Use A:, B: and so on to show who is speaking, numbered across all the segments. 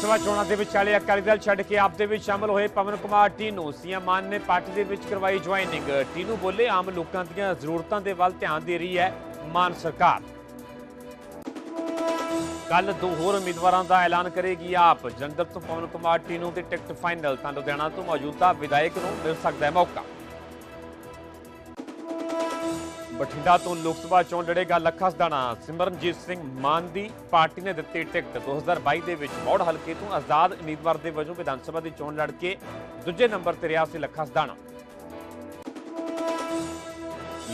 A: ਸਭਾ ਚੋਣਾਂ ਦੇ ਵਿਚਾਲੇ ਅਕਾਲੀ ਦਲ ਛੱਡ ਕੇ ਆਪ ਦੇ ਵਿੱਚ ਸ਼ਾਮਲ ਹੋਏ ਪਵਨ ਕੁਮਾਰ ਟੀਨੂ। ਸੀਐਮ ਮਾਨ ਨੇ ਪਾਰਟੀ ਦੇ ਵਿੱਚ ਕਰਵਾਈ ਜੁਆਇਨਿੰਗ। ਟੀਨੂ ਬੋਲੇ, ਆਮ ਲੋਕਾਂ ਦੀਆਂ ਜ਼ਰੂਰਤਾਂ ਦੇ ਵੱਲ ਧਿਆਨ ਦੇ ਰਹੀ ਹੈ ਮਾਨ ਸਰਕਾਰ। ਕੱਲ ਦੋ ਹੋਰ ਉਮੀਦਵਾਰਾਂ ਦਾ ਐਲਾਨ ਕਰੇਗੀ ਆਪ। ਜਲੰਧਰ ਤੋਂ ਪਵਨ ਕੁਮਾਰ ਟੀਨੂ ਦੀ ਟਿਕਟ ਫਾਈਨਲ ਤਾਂ ਲੁਧਿਆਣਾ ਤੋਂ ਮੌਜੂਦਾ ਵਿਧਾਇਕ ਨੂੰ ਮਿਲ ਸਕਦਾ ਹੈ ਮੌਕਾ। ਬਠਿੰਡਾ ਤੋਂ ਲੋਕ ਸਭਾ ਚੋਣ ਲੜੇਗਾ ਲੱਖਾ ਸਦਾਣਾ। ਸਿਮਰਨਜੀਤ ਸਿੰਘ ਮਾਨ ਦੀ ਪਾਰਟੀ ਨੇ ਦਿੱਤੀ ਟਿਕਟ। 2022 ਦੇ ਵਿੱਚ ਮੌੜ ਹਲਕੇ ਤੋਂ ਆਜ਼ਾਦ ਉਮੀਦਵਾਰ ਦੇ ਵਜੋਂ ਵਿਧਾਨ ਸਭਾ ਦੀ ਚੋਣ ਲੜ ਕੇ ਦੂਜੇ ਨੰਬਰ ਤੇ ਰਿਹਾ ਸੀ ਲੱਖਾ ਸਦਾਣਾ।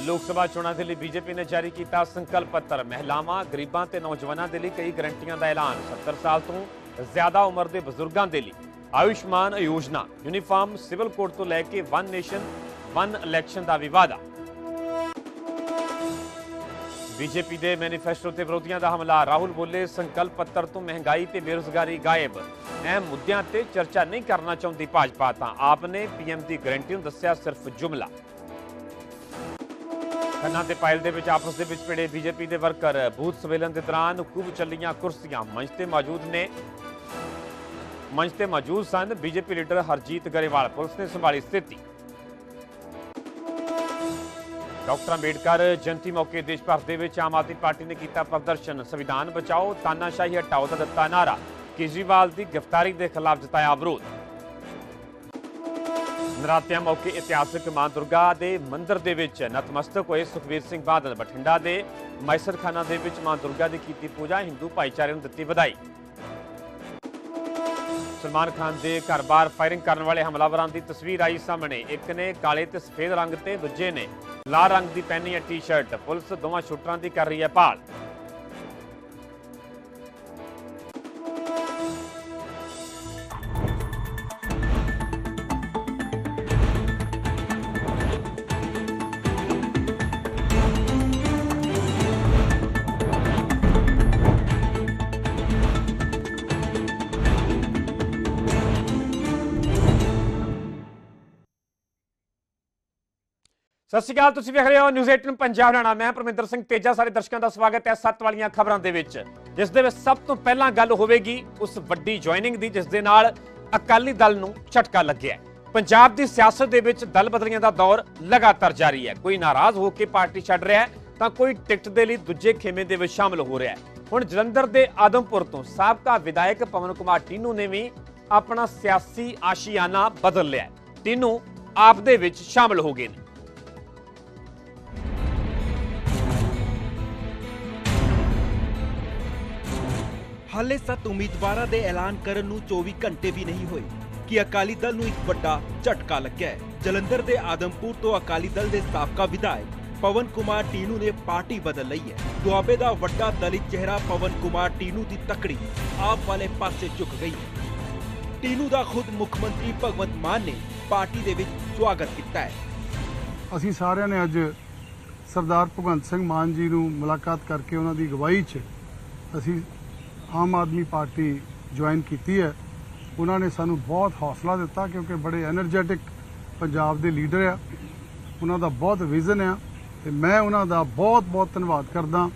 A: ਲੋਕ ਸਭਾ ਚੋਣਾਂ ਦੇ ਲਈ ਬੀਜੇਪੀ ਨੇ ਜਾਰੀ ਕੀਤਾ ਸੰਕਲਪ ਪੱਤਰ। ਮਹਿਲਾਵਾਂ, ਗਰੀਬਾਂ ਤੇ ਨੌਜਵਾਨਾਂ ਦੇ ਲਈ ਕਈ ਗਰੰਟੀਆਂ ਦਾ ਐਲਾਨ। 70 ਸਾਲ ਤੋਂ ਜ਼ਿਆਦਾ ਉਮਰ ਦੇ ਬਜ਼ੁਰਗਾਂ ਦੇ ਲਈ ਆਯੁਸ਼ਮਾਨ ਯੋਜਨਾ। ਯੂਨੀਫਾਰਮ ਸਿਵਲ ਕੋਡ ਤੋਂ ਲੈ ਕੇ ਵਨ ਨੇਸ਼ਨ, ਵਨ ਇਲੈਕਸ਼ਨ ਦਾ ਵੀ ਵਾਅਦਾ ਬੀਜੇਪੀ ਦੇ ਮੈਨੀਫੈਸਟੋ ਤੇ ਵਿਰੋਧੀਆਂ ਦਾ ਹਮਲਾ। ਰਾਹੁਲ ਬੋਲੇ, ਸੰਕਲਪ ਪੱਤਰ ਤੋਂ ਮਹਿੰਗਾਈ ਤੇ ਬੇਰੁਜ਼ਗਾਰੀ ਗਾਇਬ। ਅਹਿਮ ਮੁੱਦਿਆਂ ਤੇ ਚਰਚਾ ਨਹੀਂ ਕਰਨਾ ਚਾਹੁੰਦੀ ਭਾਜਪਾ ਤਾਂ ਆਪ ਨੇ ਪੀਐਮ ਦੀ ਗਰੰਟੀ ਨੂੰ ਦੱਸਿਆ ਸਿਰਫ ਜੁਮਲਾ। ਖੰਨਾ ਤੇ ਪਾਇਲ ਦੇ ਵਿੱਚ ਆਪਸ ਦੇ ਵਿੱਚ ਪਿੜੇ ਬੀਜੇਪੀ ਦੇ ਵਰਕਰ। ਬੂਥ ਸੰਮੇਲਨ ਦੇ ਦੌਰਾਨ ਖੂਬ ਚੱਲੀਆਂ ਕੁਰਸੀਆਂ। ਮੰਚ ਤੇ ਮੌਜੂਦ ਨੇ। ਮੰਚ ਤੇ ਮੌਜੂਦ ਸਨ BJP leader Harjit Grewal. Police ਨੇ ਸੰਭਾਲੀ ਸਥਿਤੀ। ਡਾਕਟਰ ਅੰਬੇਡਕਰ ਜਯੰਤੀ ਮੌਕੇ ਦੇਸ਼ ਭਰ ਦੇ ਵਿੱਚ ਆਮ ਆਦਮੀ ਪਾਰਟੀ ਨੇ ਕੀਤਾ ਪ੍ਰਦਰਸ਼ਨ। ਸੰਵਿਧਾਨ ਬਚਾਓ, ਤਾਨਾਸ਼ਾਹੀ ਹਟਾਓ ਦਾ ਦਿੱਤਾ ਨਾਰਾ ਕੇਜਰੀਵਾਲ ਦੀ ਗ੍ਰਿਫਤਾਰੀ ਦੇ ਖਿਲਾਫ ਜਤਾਇਆ ਵਿਰੋਧ। ਨਰਾਤਿਆਂ ਮੌਕੇ ਇਤਿਹਾਸਕ ਮਾਂ ਦੁਰਗਾ ਦੇ ਮੰਦਿਰ ਦੇ ਵਿੱਚ ਨਤਮਸਤਕ ਹੋਏ ਸੁਖਵੀਰ ਸਿੰਘ ਬਾਦਲ ਬਠਿੰਡਾ ਦੇ ਮੈਸਰਖਾਨਾ ਦੇ ਵਿੱਚ ਮਾਂ ਦੁਰਗਾ ਦੀ ਕੀਤੀ ਪੂਜਾ, ਹਿੰਦੂ ਭਾਈਚਾਰੇ ਨੂੰ ਦਿੱਤੀ ਵਧਾਈ। ਸਲਮਾਨ ਖਾਨ ਦੇ ਘਰ-ਬਾਰ ਫਾਇਰਿੰਗ ਕਰਨ ਵਾਲੇ ਹਮਲਾਵਰਾਂ ਦੀ ਤਸਵੀਰ ਆਈ ਸਾਹਮਣੇ। ਇੱਕ ਨੇ ਕਾਲੇ ਤੇ ਸਫੇਦ ਰੰਗ ਤੇ, ਦੂਜੇ ਨੇ ਲਾਲ ਰੰਗ ਦੀ ਪਹਿਨੀ ਹੈ ਟੀ-ਸ਼ਰਟ ਪੁਲਿਸ ਦੋਵਾਂ ਸ਼ੂਟਰਾਂ ਦੀ ਕਰ ਰਹੀ ਹੈ ਭਾਲ। ਸਤਿ ਸ਼੍ਰੀ ਅਕਾਲ, ਤੁਸੀਂ ਵੇਖ ਰਹੇ ਹੋ ਨਿਊਜ਼ 18 ਪੰਜਾਬ ਹਰਿਆਣਾ ਮੈਂ ਪਰਮਿੰਦਰ ਸਿੰਘ ਤੇਜਾ, ਸਾਰੇ ਦਰਸ਼ਕਾਂ ਦਾ ਸਵਾਗਤ ਹੈ ਸੱਤ ਵਾਲੀਆਂ ਖਬਰਾਂ ਦੇ ਵਿੱਚ। ਜਿਸ ਦੇ ਵਿੱਚ ਸਭ ਤੋਂ ਪਹਿਲਾਂ ਗੱਲ ਹੋਵੇਗੀ ਉਸ ਵੱਡੀ ਜੁਆਇਨਿੰਗ ਦੀ, ਜਿਸ ਦੇ ਨਾਲ ਅਕਾਲੀ ਦਲ ਨੂੰ ਝਟਕਾ ਲੱਗਿਆ ਪੰਜਾਬ ਦੀ ਸਿਆਸਤ ਦੇ ਵਿੱਚ ਦਲ ਬਦਲੀਆਂ ਦਾ ਦੌਰ ਲਗਾਤਾਰ ਜਾਰੀ ਹੈ। ਕੋਈ ਨਾਰਾਜ਼ ਹੋ ਕੇ ਪਾਰਟੀ ਛੱਡ ਰਿਹਾ ਹੈ, ਤਾਂ ਕੋਈ ਟਿਕਟ ਦੇ ਲਈ ਦੂਜੇ ਖੇਮੇ ਦੇ ਵਿੱਚ ਸ਼ਾਮਲ ਹੋ ਰਿਹਾ ਹੈ। ਹੁਣ ਜਲੰਧਰ ਦੇ ਆਦਮਪੁਰ ਤੋਂ ਸਾਬਕਾ ਵਿਧਾਇਕ ਪਵਨ ਕੁਮਾਰ ਟੀਨੂ ਨੇ ਵੀ ਆਪਣਾ ਸਿਆਸੀ ਆਸ਼ੀਆਨਾ ਬਦਲ ਲਿਆ ਟੀਨੂ ਆਪ ਦੇ ਵਿੱਚ ਸ਼ਾਮਲ ਹੋ ਗਏ ਨੇ।
B: ਹਾਲੇ ਸੱਤ ਉਮੀਦਵਾਰਾਂ ਦੇ ਐਲਾਨ ਕਰਨ ਨੂੰ 24 ਘੰਟੇ ਵੀ ਨਹੀਂ ਹੋਏ, ਕਿ ਅਕਾਲੀ ਦਲ ਨੂੰ ਇੱਕ ਵੱਡਾ ਝਟਕਾ ਲੱਗਿਆ ਹੈ। ਜਲੰਧਰ ਦੇ ਆਦਮਪੁਰ ਤੋਂ ਅਕਾਲੀ ਦਲ ਦੇ ਸਾਬਕਾ ਵਿਧਾਇਕ ਪਵਨ ਕੁਮਾਰ ਟੀਨੂ ਨੇ ਪਾਰਟੀ ਬਦਲ ਲਈ ਹੈ। ਦੁਆਬੇ ਦਾ ਵੱਡਾ ਦਲਿਤ ਚਿਹਰਾ ਪਵਨ ਕੁਮਾਰ ਟੀਨੂ ਦੀ ਤਕੜੀ ਆਪ ਵਾਲੇ ਪਾਸੇ ਝੁਕ ਗਈ ਹੈ। ਟੀਨੂ ਦਾ ਖੁਦ ਮੁੱਖ ਮੰਤਰੀ ਭਗਵੰਤ ਮਾਨ ਨੇ ਪਾਰਟੀ ਦੇ ਵਿੱਚ ਸਵਾਗਤ ਕੀਤਾ ਹੈ।
C: ਅਸੀਂ ਸਾਰਿਆਂ ਨੇ ਅੱਜ ਸਰਦਾਰ ਭਗਵੰਤ ਸਿੰਘ ਮਾਨ ਜੀ ਨੂੰ ਮੁਲਾਕਾਤ ਕਰਕੇ ਉਹਨਾਂ ਦੀ ਅਗਵਾਈ 'ਚ ਅਸੀਂ ਆਮ ਆਦਮੀ ਪਾਰਟੀ ਜੁਆਇਨ ਕੀਤੀ ਹੈ। ਉਹਨਾਂ ਨੇ ਸਾਨੂੰ ਬਹੁਤ ਹੌਸਲਾ ਦਿੱਤਾ ਕਿਉਂਕਿ ਬੜੇ એનર્ਜੈਟਿਕ ਪੰਜਾਬ ਦੇ ਲੀਡਰ ਆ। ਉਹਨਾਂ ਦਾ ਬਹੁਤ ਵਿਜ਼ਨ ਆ ਤੇ ਮੈਂ ਉਹਨਾਂ ਦਾ ਬਹੁਤ ਬਹੁਤ ਧੰਨਵਾਦ ਕਰਦਾ।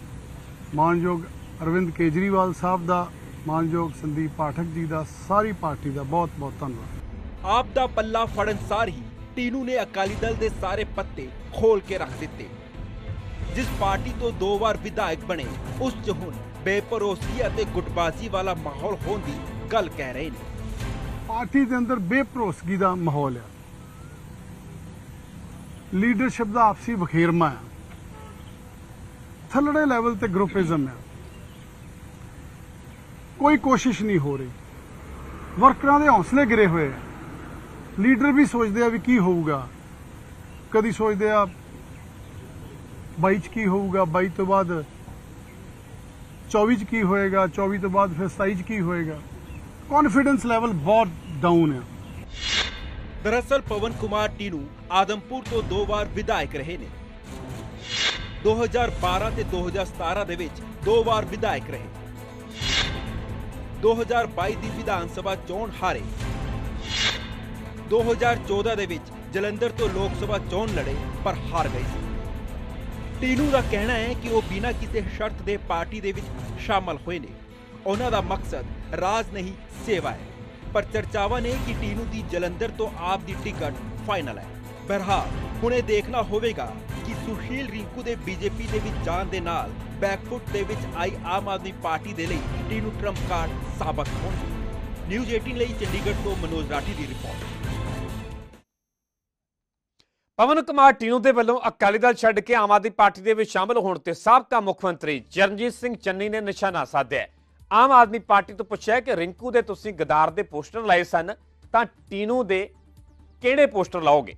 C: ਮਾਨਯੋਗ ਅਰਵਿੰਦ ਕੇਜਰੀਵਾਲ ਸਾਹਿਬ ਦਾ, ਮਾਨਯੋਗ ਸੰਦੀਪ ਪਾਠਕ ਜੀ ਦਾ, ਸਾਰੀ ਪਾਰਟੀ ਦਾ ਬਹੁਤ ਬਹੁਤ ਧੰਨਵਾਦ।
B: ਆਪ ਦਾ ਪੱਲਾ ਫੜਨ ਸਾਰ ਹੀ ਟੀਨੂ ਨੇ ਅਕਾਲੀ ਦਲ ਦੇ ਸਾਰੇ ਪੱਤੇ ਖੋਲ ਕੇ ਰੱਖ ਦਿੱਤੇ। ਜਿਸ ਪਾਰਟੀ ਤੋਂ ਦੋ ਵਾਰ ਵਿਧਾਇਕ ਬਣੇ, ਉਸ ਚ ਹੁਣ ਬੇਭਰੋਸਗੀ ਅਤੇ ਗੁੱਟਬਾਜ਼ੀ ਵਾਲਾ ਮਾਹੌਲ ਹੋਣ ਦੀ ਗੱਲ ਕਹਿ ਰਹੇ ਨੇ।
C: ਪਾਰਟੀ ਦੇ ਅੰਦਰ ਬੇਭਰੋਸਗੀ ਦਾ ਮਾਹੌਲ ਹੈ ਲੀਡਰਸ਼ਿਪ ਦਾ ਆਪਸੀ ਵਖੇਰਮਾ ਹੈ ਥੱਲੜੇ ਲੈਵਲ ਤੇ ਗਰੁੱਪਿਜ਼ਮ ਹੈ ਕੋਈ ਕੋਸ਼ਿਸ਼ ਨਹੀਂ ਹੋ ਰਹੀ। ਵਰਕਰਾਂ ਦੇ ਹੌਸਲੇ ਗਿਰੇ ਹੋਏ ਆ। ਲੀਡਰ ਵੀ ਸੋਚਦੇ ਆ ਵੀ ਕੀ ਹੋਊਗਾ। ਕਦੀ ਸੋਚਦੇ ਆ ਬਾਈ ਚ ਕੀ ਹੋਊਗਾ, ਬਾਈ ਤੋਂ ਬਾਅਦ 24 ਚ ਕੀ ਹੋਏਗਾ 24 ਤੋਂ ਬਾਅਦ ਫਿਰ 27 ਚ ਕੀ ਹੋਏਗਾ ਕੌਨਫੀਡੈਂਸ ਲੈਵਲ ਬਹੁਤ ਡਾਊਨ ਹੈ
B: ਦਰਅਸਲ ਪਵਨ ਕੁਮਾਰ ਟੀਨੂ ਆਦਮਪੁਰ ਤੋਂ ਦੋ ਵਾਰ ਵਿਧਾਇਕ ਰਹੇ ਨੇ 2012 ਤੇ 2017 ਦੇ ਵਿੱਚ ਦੋ ਵਾਰ ਵਿਧਾਇਕ ਰਹੇ 2022 ਦੀ ਵਿਧਾਨ ਸਭਾ ਚੋਣ ਹਾਰੇ 2014 ਦੇ ਵਿੱਚ ਜਲੰਧਰ ਤੋਂ ਲੋਕ ਸਭਾ ਚੋਣ ਲੜੇ ਪਰ ਹਾਰ ਗਏ ਸੀ ਟੀਨੂ ਦਾ ਕਹਿਣਾ ਹੈ ਕਿ ਉਹ ਬਿਨਾਂ ਕਿਸੇ ਸ਼ਰਤ ਦੇ ਪਾਰਟੀ ਦੇ ਵਿੱਚ ਸ਼ਾਮਲ ਹੋਏ ਨੇ। ਉਹਨਾਂ ਦਾ ਮਕਸਦ ਰਾਜ ਨਹੀਂ, ਸੇਵਾ ਹੈ। ਪਰ ਚਰਚਾਵਾਂ ਨੇ ਕਿ ਟੀਨੂ ਦੀ ਜਲੰਧਰ ਤੋਂ ਆਪ ਦੀ ਟਿਕਟ ਫਾਈਨਲ ਹੈ। ਬਹਰਹਾਲ, ਹੁਣ ਇਹ ਦੇਖਣਾ ਹੋਵੇਗਾ ਕਿ ਸੁਸ਼ੀਲ ਰਿੰਕੂ ਦੇ ਬੀਜੇਪੀ ਦੇ ਵਿੱਚ ਜਾਣ ਦੇ ਨਾਲ ਬੈਕਫੁੱਟ ਦੇ ਵਿੱਚ ਆਈ ਆਮ ਆਦਮੀ ਪਾਰਟੀ ਦੇ ਲਈ ਟੀਨੂ ਟਰੰਪ ਕਾਰਡ ਸਾਬਤ ਹੋਣਗੇ। ਨਿਊਜ਼ 18 ਲਈ ਚੰਡੀਗੜ੍ਹ ਤੋਂ ਮਨੋਜ ਰਾਠੀ ਦੀ ਰਿਪੋਰਟ।
A: ਪਵਨ ਕੁਮਾਰ ਟੀਨੂ ਦੇ ਵੱਲੋਂ ਅਕਾਲੀ ਦਲ ਛੱਡ ਕੇ ਆਮ ਆਦਮੀ ਪਾਰਟੀ ਦੇ ਵਿੱਚ ਸ਼ਾਮਲ ਹੋਣ ਤੇ ਸਾਬਕਾ ਮੁੱਖ ਮੰਤਰੀ ਚਰਨਜੀਤ ਸਿੰਘ ਚੰਨੀ ਨੇ ਨਿਸ਼ਾਨਾ ਸਾਧਿਆ ਆਮ ਆਦਮੀ ਪਾਰਟੀ ਤੋਂ ਪੁੱਛਿਆ ਕਿ ਰਿੰਕੂ ਦੇ ਤੁਸੀਂ ਗਦਾਰ ਦੇ ਪੋਸਟਰ ਲਾਏ ਸਨ, ਤਾਂ ਟੀਨੂ ਦੇ ਕਿਹੜੇ ਪੋਸਟਰ ਲਾਓਗੇ?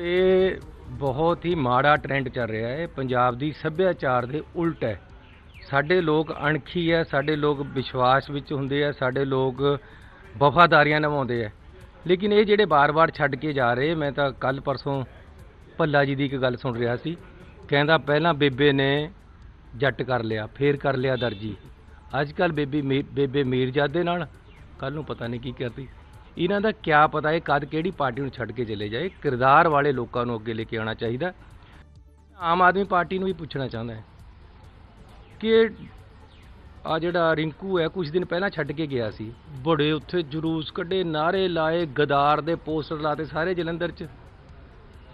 D: ਇਹ ਬਹੁਤ ਹੀ ਮਾੜਾ ਟ੍ਰੈਂਡ ਚੱਲ ਰਿਹਾ ਹੈ। ਪੰਜਾਬ ਦੀ ਸੱਭਿਆਚਾਰ ਦੇ ਉਲਟ ਹੈ। ਸਾਡੇ ਲੋਕ ਅਣਖੀ ਹੈ, ਸਾਡੇ ਲੋਕ ਵਿਸ਼ਵਾਸ ਵਿੱਚ ਹੁੰਦੇ ਆ, ਸਾਡੇ ਲੋਕ ਵਫਾਦਾਰੀਆਂ ਨਿਭਾਉਂਦੇ ਆ। ਲੇਕਿਨ ਇਹ ਜਿਹੜੇ ਬਾਰ-ਬਾਰ ਛੱਡ ਕੇ ਜਾ ਰਹੇ, ਮੈਂ ਤਾਂ ਕੱਲ ਪਰਸੋਂ ਭੱਲਾ ਜੀ ਦੀ ਇੱਕ ਗੱਲ ਸੁਣ ਰਿਹਾ ਸੀ। ਕਹਿੰਦਾ ਪਹਿਲਾਂ ਬੇਬੇ ਨੇ ਜੱਟ ਕਰ ਲਿਆ, ਫੇਰ ਕਰ ਲਿਆ ਦਰਜੀ। ਅੱਜ ਕੱਲ ਬੇਬੀ ਮੀ- ਬੇਬੇ ਮੀਰਜ਼ਾਦੇ ਨਾਲ ਕੱਲ ਨੂੰ ਪਤਾ ਨਹੀਂ ਕੀ ਕਰਦੀ। ਇਹਨਾਂ ਦਾ ਕਿਆ ਪਤਾ ਇਹ ਕਦ ਕਿਹੜੀ ਪਾਰਟੀ ਨੂੰ ਛੱਡ ਕੇ ਚਲੇ ਜਾਏ, ਕਿਰਦਾਰ ਵਾਲੇ ਲੋਕਾਂ ਨੂੰ ਅੱਗੇ ਲੈ ਕੇ ਆਉਣਾ ਚਾਹੀਦਾ। ਆਮ ਆਦਮੀ ਪਾਰਟੀ ਨੂੰ ਵੀ ਪੁੱਛਣਾ ਚਾਹੁੰਦਾ ਹੈ ਕਿ ਆ ਜਿਹੜਾ ਰਿੰਕੂ ਹੈ ਕੁਝ ਦਿਨ ਪਹਿਲਾਂ ਛੱਡ ਕੇ ਗਿਆ ਸੀ। ਬੜੇ ਉੱਥੇ ਜਲੂਸ ਕੱਢੇ ਨਾਰੇ ਲਾਏ ਗਦਾਰ ਦੇ ਪੋਸਟਰ ਲਾਤੇ ਸਾਰੇ ਜਲੰਧਰ 'ਚ।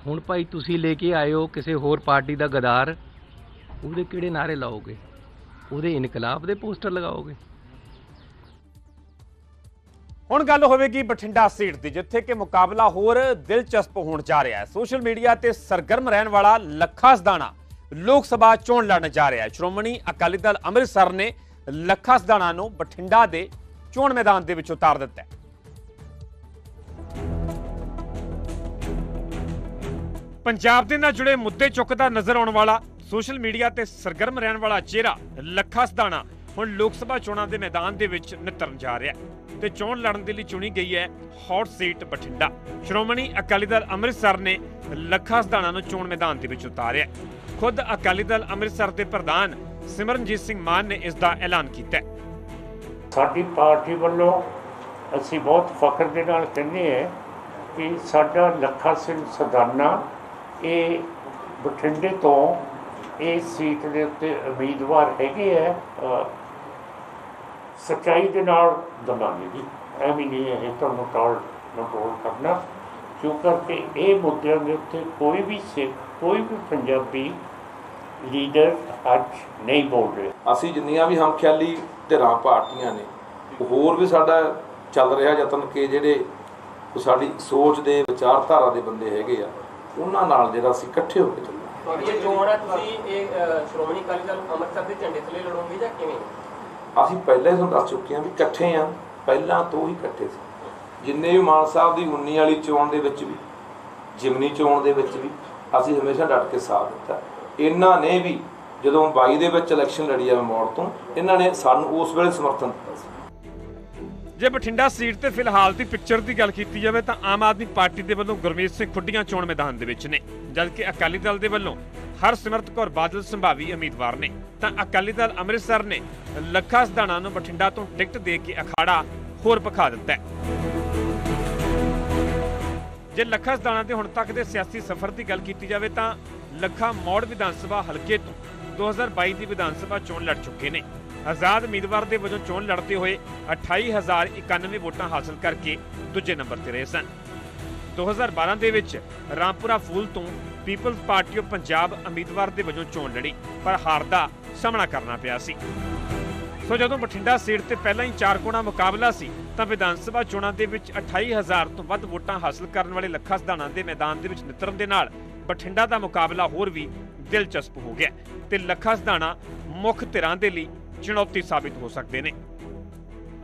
D: ਹੁਣ ਭਾਈ ਤੁਸੀਂ ਲੈ ਕੇ ਆਏ ਹੋ ਕਿਸੇ ਹੋਰ ਪਾਰਟੀ ਦਾ ਗਦਾਰ ਉਹਦੇ ਕਿਹੜੇ ਨਾਰੇ ਲਾਓਗੇ? ਉਹਦੇ ਇਨਕਲਾਬ ਦੇ ਪੋਸਟਰ ਲਗਾਓਗੇ?
A: ਹੁਣ ਗੱਲ ਹੋਵੇਗੀ ਬਠਿੰਡਾ ਸੀਟ ਦੀ ਜਿੱਥੇ ਕਿ ਮੁਕਾਬਲਾ ਹੋਰ ਦਿਲਚਸਪ ਹੋਣ ਜਾ ਰਿਹਾ ਹੈ। ਸੋਸ਼ਲ ਮੀਡੀਆ ਤੇ ਸਰਗਰਮ ਰਹਿਣ ਵਾਲਾ ਲੱਖਾ ਸਦਾਣਾ ਲੋਕ ਸਭਾ ਚੋਣ ਲੜਨ ਜਾ ਰਿਹਾ ਹੈ। ਸ਼੍ਰੋਮਣੀ ਅਕਾਲੀ ਦਲ ਅੰਮ੍ਰਿਤਸਰ ਨੇ ਲੱਖਾ ਸਦਾਣਾ ਨੂੰ ਬਠਿੰਡਾ ਦੇ ਚੋਣ ਮੈਦਾਨ ਦੇ ਵਿੱਚ ਉਤਾਰ ਦਿੱਤਾ ਹੈ। ਪੰਜਾਬ ਦੇ ਨਾਲ ਜੁੜੇ ਮੁੱਦੇ ਚੁੱਕਦਾ ਨਜ਼ਰ ਆਉਣ ਵਾਲਾ, ਸੋਸ਼ਲ ਮੀਡੀਆ ਤੇ ਸਰਗਰਮ ਰਹਿਣ ਵਾਲਾ ਚਿਹਰਾ ਲੱਖਾ ਸਦਾਣਾ ਹੁਣ ਲੋਕ ਸਭਾ ਚੋਣਾਂ ਦੇ ਮੈਦਾਨ ਦੇ ਵਿੱਚ ਨਿਤਰਨ ਜਾ ਰਿਹਾ ਹੈ ਤੇ ਚੋਣ ਲੜਨ ਦੇ ਲਈ ਚੁਣੀ ਗਈ ਹੈ ਹੌਟ ਸੀਟ ਬਠਿੰਡਾ। ਸ਼੍ਰੋਮਣੀ ਅਕਾਲੀ ਦਲ ਅੰਮ੍ਰਿਤਸਰ ਨੇ ਲੱਖਾ ਸਦਾਣਾ ਨੂੰ ਚੋਣ ਮੈਦਾਨ ਦੇ ਵਿੱਚ ਉਤਾਰਿਆ ਖੁਦ ਅਕਾਲੀ ਦਲ ਅੰਮ੍ਰਿਤਸਰ ਦੇ ਪ੍ਰਧਾਨ ਸਿਮਰਨਜੀਤ ਸਿੰਘ ਮਾਨ ਨੇ ਇਸ ਦਾ ਐਲਾਨ ਕੀਤਾ
E: ਸਾਡੀ ਪਾਰਟੀ ਵੱਲੋਂ ਅਸੀਂ ਬਹੁਤ ਫਖਰ ਦੇ ਨਾਲ ਕਹਿੰਦੇ ਹਾਂ ਕਿ ਸਾਡਾ ਲੱਖਾ ਸਿੰਘ ਸਦਾਨਾ ਇਹ ਬਠਿੰਡੇ ਤੋਂ ਇਹ ਸੀਟ ਦੇ ਉੱਤੇ ਉਮੀਦਵਾਰ ਹੈਗੇ ਹੈ ਅ, ਸੱਚਾਈ ਦੇ ਨਾਲ ਦਲਾਂਗੇ ਜੀ। ਐਵੇਂ ਨਹੀਂ ਇਹ ਤੁਹਾਨੂੰ ਟਾਲ ਮਟੋਲ ਕਰਨਾ ਕਿਉਂ ਕਰਕੇ ਇਹ ਮੁੱਦਿਆਂ ਦੇ ਉੱਤੇ ਕੋਈ ਵੀ ਸਿੱਖ ਕੋਈ ਵੀ ਪੰਜਾਬੀ ਲੀਡਰ ਅੱਜ ਨਹੀਂ ਬੋਲ ਰਿਹਾ।
F: ਅਸੀਂ ਜਿੰਨੀਆਂ ਵੀ ਹਮਖਿਆਲੀ ਧਿਰਾਂ ਪਾਰਟੀਆਂ ਨੇ ਹੋਰ ਵੀ ਸਾਡਾ ਚੱਲ ਰਿਹਾ ਯਤਨ ਕਿ ਜਿਹੜੇ ਸਾਡੀ ਸੋਚ ਦੇ ਵਿਚਾਰਧਾਰਾ ਦੇ ਬੰਦੇ ਹੈਗੇ ਆ ਉਹਨਾਂ ਨਾਲ ਜਿਹੜਾ ਅਸੀਂ ਇਕੱਠੇ ਹੋ ਕੇ ਚੱਲਾਂਗੇ
G: ਤੁਹਾਡੀ ਇਹ ਚੋਣ ਹੈ ਤੁਸੀਂ ਇਹ ਸ਼੍ਰੋਮਣੀ ਅਕਾਲੀ ਦਲ ਅੰਮ੍ਰਿਤਸਰ ਦੇ ਝੰਡੇ ਥੱਲੇ ਲੜੋਗੇ ਜਾਂ ਕਿਵੇਂ?
F: ਅਸੀਂ ਪਹਿਲਾਂ ਹੀ ਤੁਹਾਨੂੰ ਦੱਸ ਚੁੱਕੇ ਹਾਂ ਵੀ ਇਕੱਠੇ ਆ ਪਹਿਲਾਂ ਤੋਂ ਹੀ ਇਕੱਠੇ ਸੀ। ਜਿੰਨੇ ਵੀ ਮਾਨ ਸਾਹਿਬ ਦੀ 19 ਵਾਲੀ ਚੋਣ ਦੇ ਵਿੱਚ ਵੀ ਜਿਮਨੀ ਚੋਣ ਦੇ ਵਿੱਚ ਵੀ ਅਸੀਂ ਹਮੇਸ਼ਾ ਡਟ ਕੇ ਸਾਥ ਦਿੱਤਾ। ਇਹਨਾਂ ਨੇ ਵੀ ਜਦੋਂ 22 ਦੇ ਵਿੱਚ ਇਲੈਕਸ਼ਨ ਲੜੀ ਆ ਮੋੜ ਤੋਂ, ਇਹਨਾਂ ਨੇ ਸਾਨੂੰ ਉਸ ਵੇਲੇ ਸਮਰਥਨ ਦਿੱਤਾ ਸੀ।
A: ਜੇ ਬਠਿੰਡਾ ਸੀਟ ਤੇ ਫਿਲਹਾਲ ਦੀ ਪਿਕਚਰ ਦੀ ਗੱਲ ਕੀਤੀ ਜਾਵੇ ਤਾਂ ਆਮ ਆਦਮੀ ਪਾਰਟੀ ਦੇ ਵੱਲੋਂ ਗੁਰਮੀਤ ਸਿੰਘ ਖੁੱਡੀਆਂ ਚੋਣ ਮੈਦਾਨ ਦੇ ਵਿੱਚ ਨੇ, ਜਦਕਿ ਅਕਾਲੀ ਦਲ ਦੇ ਵੱਲੋਂ ਹਰਸਿਮਰਤ ਕੌਰ ਬਾਦਲ ਸੰਭਾਵੀ ਉਮੀਦਵਾਰ ਨੇ, ਤਾਂ ਅਕਾਲੀ ਦਲ ਅੰਮ੍ਰਿਤਸਰ ਨੇ ਲੱਖਾ ਸਦਾਣਾ ਨੂੰ ਬਠਿੰਡਾ ਤੋਂ ਟਿਕਟ ਦੇ ਕੇ ਅਖਾੜਾ ਹੋਰ ਪਖਾ ਦਿੱਤਾ ਜੇ ਲੱਖਾ ਸਦਾਣਾ ਦੇ ਹੁਣ ਤੱਕ ਦੇ ਸਿਆਸੀ ਸਫ਼ਰ ਦੀ ਗੱਲ ਕੀਤੀ ਜਾਵੇ ਤਾਂ ਲੱਖਾ ਮੌੜ ਵਿਧਾਨ ਸਭਾ ਹਲਕੇ ਤੋਂ 2022 ਦੀ ਵਿਧਾਨ ਸਭਾ ਚੋਣ ਲੜ ਚੁੱਕੇ ਨੇ। ਆਜ਼ਾਦ ਉਮੀਦਵਾਰ ਦੇ ਵਜੋਂ ਚੋਣ ਲੜਦੇ ਹੋਏ 28091 ਵੋਟਾਂ ਹਾਸਲ ਕਰਕੇ ਦੂਜੇ ਨੰਬਰ ਤੇ ਰਹੇ ਸਨ। 2012 ਦੇ ਵਿੱਚ ਰਾਮਪੁਰਾ ਫੂਲ ਤੋਂ ਪੀਪਲਜ਼ ਪਾਰਟੀ ਆਫ ਪੰਜਾਬ ਉਮੀਦਵਾਰ ਦੇ ਵਜੋਂ ਚੋਣ ਲੜੀ, ਪਰ ਹਾਰ ਦਾ ਸਾਹਮਣਾ ਕਰਨਾ ਪਿਆ ਸੀ। ਸੋ ਜਦੋਂ ਬਠਿੰਡਾ ਸੀਟ ਤੇ ਪਹਿਲਾਂ ਹੀ ਚਾਰ ਕੋਣਾ ਮੁਕਾਬਲਾ ਸੀ, ਤਾਂ ਵਿਧਾਨ ਸਭਾ ਚੋਣਾਂ ਦੇ ਵਿੱਚ 28000 ਤੋਂ ਵੱਧ ਵੋਟਾਂ ਹਾਸਲ ਕਰਨ ਵਾਲੇ ਲੱਖਾ ਸਦਾਣਾ ਦੇ ਮੈਦਾਨ ਦੇ ਵਿੱਚ ਨਿਤਰਨ ਦੇ ਨਾਲ ਬਠਿੰਡਾ ਦਾ ਮੁਕਾਬਲਾ ਹੋਰ ਵੀ ਦਿਲਚਸਪ ਹੋ ਗਿਆ ਤੇ ਲੱਖਾ ਸਦਾਣਾ ਮੁੱਖ ਧਿਰਾਂ ਦੇ ਲਈ ਚੁਣੌਤੀ ਸਾਬਿਤ ਹੋ ਸਕਦੇ ਨੇ।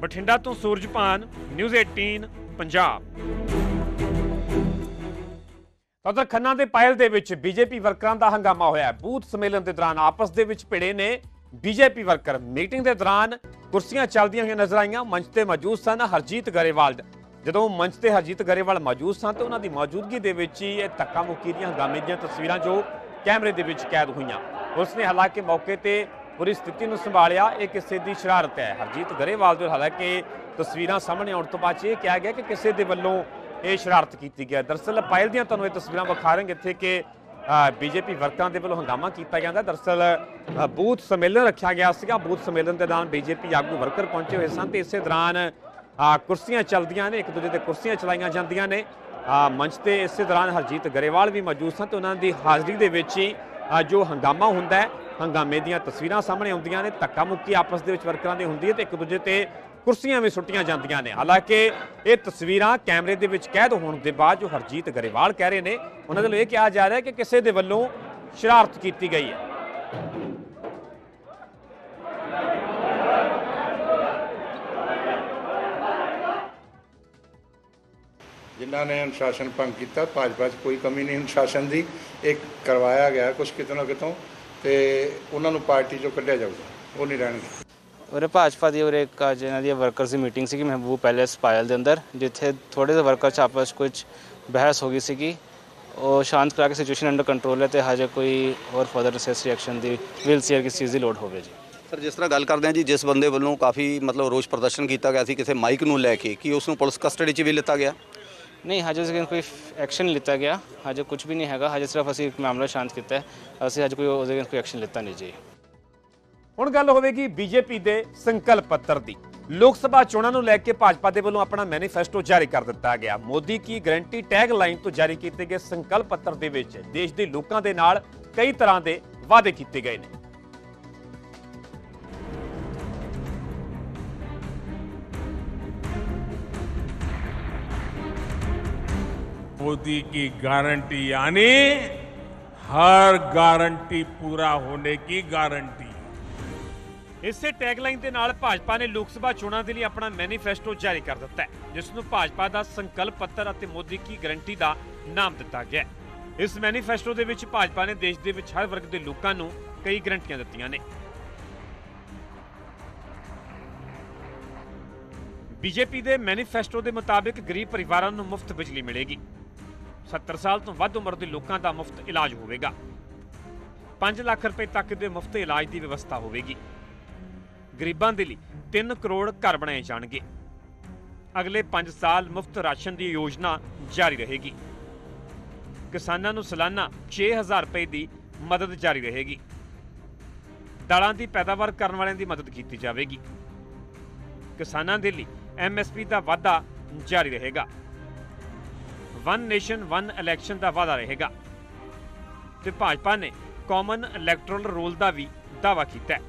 A: ਬਠਿੰਡਾ ਤੋਂ ਸੂਰਜਪਾਨ, ਨਿਊਜ਼ 18 ਪੰਜਾਬ। ਉਧਰ ਖੰਨਾ ਦੇ ਪਾਇਲ ਦੇ ਵਿੱਚ ਬੀਜੇਪੀ ਵਰਕਰਾਂ ਦਾ ਹੰਗਾਮਾ ਹੋਇਆ। ਬੂਥ ਸੰਮੇਲਨ ਦੇ ਦੌਰਾਨ ਆਪਸ ਦੇ ਵਿੱਚ ਭਿੜੇ ਨੇ। ਬੀਜੇਪੀ ਵਰਕਰ ਮੀਟਿੰਗ ਦੇ ਦੌਰਾਨ ਕੁਰਸੀਆਂ ਚੱਲਦੀਆਂ ਹੋਈਆਂ ਨਜ਼ਰ ਆਈਆਂ। ਮੰਚ ਤੇ ਮੌਜੂਦ ਸਨ ਹਰਜੀਤ ਗਰੇਵਾਲ। ਜਦੋਂ ਮੰਚ ਤੇ ਹਰਜੀਤ ਗਰੇਵਾਲ ਮੌਜੂਦ ਸਨ ਤੇ ਉਹਨਾਂ ਦੀ ਮੌਜੂਦਗੀ ਦੇ ਵਿੱਚ ਹੀ ਇਹ ਧੱਕਾ ਮੁੱਕੀ ਦੀਆਂ ਹੰਗਾਮੇ ਦੀਆਂ ਤਸਵੀਰਾਂ ਜੋ ਕੈਮਰੇ ਦੇ ਵਿੱਚ ਕੈਦ ਹੋਈਆਂ। ਉਸਨੇ ਹਾਲਾਂਕਿ ਮੌਕੇ ਤੇ ਪੂਰੀ ਸਥਿਤੀ ਨੂੰ ਸੰਭਾਲਿਆ, ਇਹ ਕਿਸੇ ਦੀ ਸ਼ਰਾਰਤ ਹੈ। ਹਰਜੀਤ ਗਰੇਵਾਲ ਦੇ ਹਾਲਾਂਕਿ ਤਸਵੀਰਾਂ ਸਾਹਮਣੇ ਆਉਣ ਤੋਂ ਬਾਅਦ 'ਚ ਇਹ ਕਿਹਾ ਗਿਆ ਕਿ ਕਿਸੇ ਦੇ ਵੱਲੋਂ ਇਹ ਸ਼ਰਾਰਤ ਕੀਤੀ ਗਿਆ ਦਰਅਸਲ ਪਾਇਲ ਦੀਆਂ ਤੁਹਾਨੂੰ ਇਹ ਤਸਵੀਰਾਂ ਵਿਖਾ ਰਹੇ ਇੱਥੇ ਕਿ ਬੀਜੇਪੀ ਵਰਕਰਾਂ ਦੇ ਵੱਲੋਂ ਹੰਗਾਮਾ ਕੀਤਾ ਜਾਂਦਾ ਦਰਅਸਲ ਬੂਥ ਸੰਮੇਲਨ ਰੱਖਿਆ ਗਿਆ ਸੀਗਾ। ਬੂਥ ਸੰਮੇਲਨ ਦੇ ਦੌਰਾਨ ਬੀਜੇਪੀ ਆਗੂ ਵਰਕਰ ਪਹੁੰਚੇ ਹੋਏ ਸਨ ਤੇ ਇਸੇ ਦੌਰਾਨ ਕੁਰਸੀਆਂ ਚੱਲਦੀਆਂ ਨੇ, ਇੱਕ ਦੂਜੇ ਤੇ ਕੁਰਸੀਆਂ ਚਲਾਈਆਂ ਜਾਂਦੀਆਂ ਨੇ। ਮੰਚ ਤੇ ਇਸੇ ਦੌਰਾਨ ਹਰਜੀਤ ਗਰੇਵਾਲ ਵੀ ਮੌਜੂਦ ਸਨ ਤੇ ਉਹਨਾਂ ਦੀ ਹਾਜ਼ਰੀ ਦੇ ਵਿੱਚ ਹੀ ਜੋ ਹੰਗਾਮਾ ਹੁੰਦਾ ਹੈ, ਹੰਗਾਮੇ ਦੀਆਂ ਤਸਵੀਰਾਂ ਸਾਹਮਣੇ ਆਉਂਦੀਆਂ ਨੇ, ਧੱਕਾ ਮੁੱਕੀ ਆਪਸ ਦੇ ਵਿੱਚ ਵਰਕਰਾਂ ਦੀ ਹੁੰਦੀ ਹੈ ਤੇ ਇੱਕ ਦੂਜੇ ਤੇ ਕੁਰਸੀਆਂ ਵੀ ਸੁੱਟੀਆਂ ਜਾਂਦੀਆਂ ਨੇ। ਹਾਲਾਂਕਿ ਇਹ ਤਸਵੀਰਾਂ ਕੈਮਰੇ ਦੇ ਵਿੱਚ ਕੈਦ ਹੋਣ ਦੇ ਬਾਅਦ ਜੋ ਹਰਜੀਤ ਗਰੇਵਾਲ ਕਹਿ ਰਹੇ ਨੇ, ਉਹਨਾਂ ਦੇ ਵੱਲੋਂ ਇਹ ਕਿਹਾ ਜਾ ਰਿਹਾ ਹੈ ਕਿ ਕਿਸੇ ਦੇ ਵੱਲੋਂ ਸ਼ਰਾਰਤ ਕੀਤੀ ਗਈ ਹੈ।
H: ਜਿਨ੍ਹਾਂ ਨੇ ਅਨੁਸ਼ਾਸਨ ਭੰਗ ਕੀਤਾ ਭਾਜਪਾ 'ਚ ਕੋਈ ਕਮੀ ਨਹੀਂ ਅਨੁਸ਼ਾਸਨ ਦੀ ਇਹ ਕਰਵਾਇਆ ਗਿਆ ਕੁਝ ਕਿਤੋਂ ਨਾ ਕਿਤੋਂ ਤੇ ਉਹਨਾਂ ਨੂੰ ਪਾਰਟੀ 'ਚੋਂ ਕੱਢਿਆ ਜਾਊਗਾ ਉਹ ਨਹੀਂ ਰਹਿਣਗੇ।
I: ਉਰੇ ਭਾਜਪਾ ਦੀ ਉਰੇ ਇੱਕ ਅੱਜ ਇਹਨਾਂ ਦੀ ਵਰਕਰਸ ਦੀ ਮੀਟਿੰਗ ਸੀਗੀ ਮਹਿਬੂਬ ਪੈਲੇਸ ਪਾਇਲ ਦੇ ਅੰਦਰ ਜਿੱਥੇ ਥੋੜੇ ਜਿਹੇ ਵਰਕਰ ਚ ਆਪਸ ਕੁਝ ਬਹਿਸ ਹੋ ਗਈ ਸੀਗੀ। ਉਹ ਸ਼ਾਂਤ ਕਰਾ ਕੇ ਸਿਚੁਏਸ਼ਨ ਅੰਡਰ ਕੰਟਰੋਲ ਹੈ ਤੇ ਹਜੇ ਕੋਈ ਹੋਰ ਫਰਦਰ ਰਿਸੈਸ ਰਿਐਕਸ਼ਨ ਦੀ ਵਿਲ ਸੀ ਕਿਸ ਚੀਜ਼ ਦੀ ਲੋਡ ਹੋਵੇ ਜੀ।
J: ਸਰ ਜਿਸ ਤਰ੍ਹਾਂ ਗੱਲ ਕਰਦੇ ਹਾਂ ਜੀ ਜਿਸ ਬੰਦੇ ਵੱਲੋਂ ਕਾਫੀ ਮਤਲਬ ਰੋਸ ਪ੍ਰਦਰਸ਼ਨ ਕੀਤਾ ਗਿਆ ਸੀ ਕਿਸੇ ਮਾਈਕ ਨੂੰ ਲੈ ਕੇ ਕਿ ਉਸ ਨੂੰ ਪੁਲਿਸ ਕਸਟਡੀ 'ਚ ਵੀ ਲਿੱਤਾ ਗਿਆ?
I: ਨਹੀਂ ਹਜੇ ਤੱਕ ਕੋਈ ਐਕਸ਼ਨ ਨਹੀਂ ਲਿੱਤਾ ਗਿਆ ਹਜੇ ਕੁਝ ਵੀ ਨਹੀਂ ਹੈਗਾ ਹਜੇ ਸਿਰਫ ਅਸੀਂ ਇੱਕ ਮਾਮਲਾ ਸ਼ਾਂਤ ਕੀਤਾ ਹੈ ਅਸੀਂ ਹਜੇ ਕੋਈ ਉਹਦੇ ਕੋਈ ਐਕਸ਼ਨ ਲਿੱਤਾ ਨਹੀਂ ਜੀ
A: ਹੁਣ ਗੱਲ ਹੋਵੇਗੀ ਬੀਜੇਪੀ ਦੇ ਸੰਕਲਪ ਪੱਤਰ ਦੀ ਲੋਕ ਸਭਾ ਚੋਣਾਂ ਨੂੰ ਲੈ ਕੇ ਭਾਜਪਾ ਦੇ ਵੱਲੋਂ ਆਪਣਾ ਮੈਨੀਫੈਸਟੋ ਜਾਰੀ ਕਰ ਦਿੱਤਾ ਗਿਆ ਮੋਦੀ ਕੀ ਗਰੰਟੀ ਟੈਗ ਲਾਈਨ ਤੋਂ ਜਾਰੀ ਕੀਤੇ ਗਏ ਸੰਕਲਪ ਪੱਤਰ ਦੇ ਵਿੱਚ ਦੇਸ਼ ਦੇ ਲੋਕਾਂ ਦੇ ਨਾਲ ਕਈ ਤਰ੍ਹਾਂ ਦੇ ਵਾਅਦੇ ਕੀਤੇ ਗਏ ਨੇ
K: मोदी की गारंटी यानी हर गारंटी पूरा होने की गारंटी
A: ਇਸੇ ਟੈਗਲਾਈਨ ਦੇ ਨਾਲ ਭਾਜਪਾ ਨੇ ਲੋਕ ਸਭਾ ਚੋਣਾਂ ਦੇ ਲਈ ਆਪਣਾ ਮੈਨੀਫੈਸਟੋ ਜਾਰੀ ਕਰ ਦਿੱਤਾ ਹੈ ਜਿਸ ਨੂੰ ਭਾਜਪਾ ਦਾ ਸੰਕਲਪ ਪੱਤਰ ਅਤੇ ਮੋਦੀ ਕੀ ਗਰੰਟੀ ਦਾ ਨਾਮ ਦਿੱਤਾ ਗਿਆ ਹੈ ਇਸ ਮੈਨੀਫੈਸਟੋ ਦੇ ਵਿੱਚ ਭਾਜਪਾ ਨੇ ਦੇਸ਼ ਦੇ ਵਿੱਚ ਹਰ ਵਰਗ ਦੇ ਲੋਕਾਂ ਨੂੰ ਕਈ ਗਰੰਟੀਆਂ ਦਿੱਤੀਆਂ ਨੇ ਬੀਜੇਪੀ ਦੇ ਮੈਨੀਫੈਸਟੋ ਦੇ ਮੁਤਾਬਿਕ ਗਰੀਬ ਪਰਿਵਾਰਾਂ ਨੂੰ ਮੁਫਤ ਬਿਜਲੀ ਮਿਲੇਗੀ 70 ਸਾਲ ਤੋਂ ਵੱਧ ਉਮਰ ਦੇ ਲੋਕਾਂ ਦਾ ਮੁਫਤ ਇਲਾਜ ਹੋਵੇਗਾ। 5 ਲੱਖ ਰੁਪਏ ਤੱਕ ਦੇ ਮੁਫਤ ਇਲਾਜ ਦੀ ਵਿਵਸਥਾ ਹੋਵੇਗੀ। ਗਰੀਬਾਂ ਦੇ ਲਈ 3 ਕਰੋੜ ਘਰ ਬਣਾਏ ਜਾਣਗੇ। ਅਗਲੇ 5 ਸਾਲ ਮੁਫਤ ਰਾਸ਼ਨ ਦੀ ਯੋਜਨਾ ਜਾਰੀ ਰਹੇਗੀ। ਕਿਸਾਨਾਂ ਨੂੰ ਸਾਲਾਨਾ 6000 ਰੁਪਏ ਦੀ ਮਦਦ ਜਾਰੀ ਰਹੇਗੀ। ਦਾਲਾਂ ਦੀ ਪੈਦਾਵਾਰ ਕਰਨ ਵਾਲਿਆਂ ਦੀ ਮਦਦ ਕੀਤੀ ਜਾਵੇਗੀ। ਕਿਸਾਨਾਂ ਦੇ ਲਈ ਐਮਐਸਪੀ ਦਾ ਵਾਅਦਾ ਜਾਰੀ ਰਹੇਗਾ। ਵਨ ਨੇਸ਼ਨ ਵਨ ਇਲੈਕਸ਼ਨ ਦਾ ਵਾਅਦਾ ਰਹੇਗਾ। ਤੇ ਭਾਜਪਾ ਨੇ ਕਾਮਨ ਇਲੈਕਟਰਲ ਰੋਲ ਦਾ ਵੀ ਦਾਅਵਾ ਕੀਤਾ ਹੈ।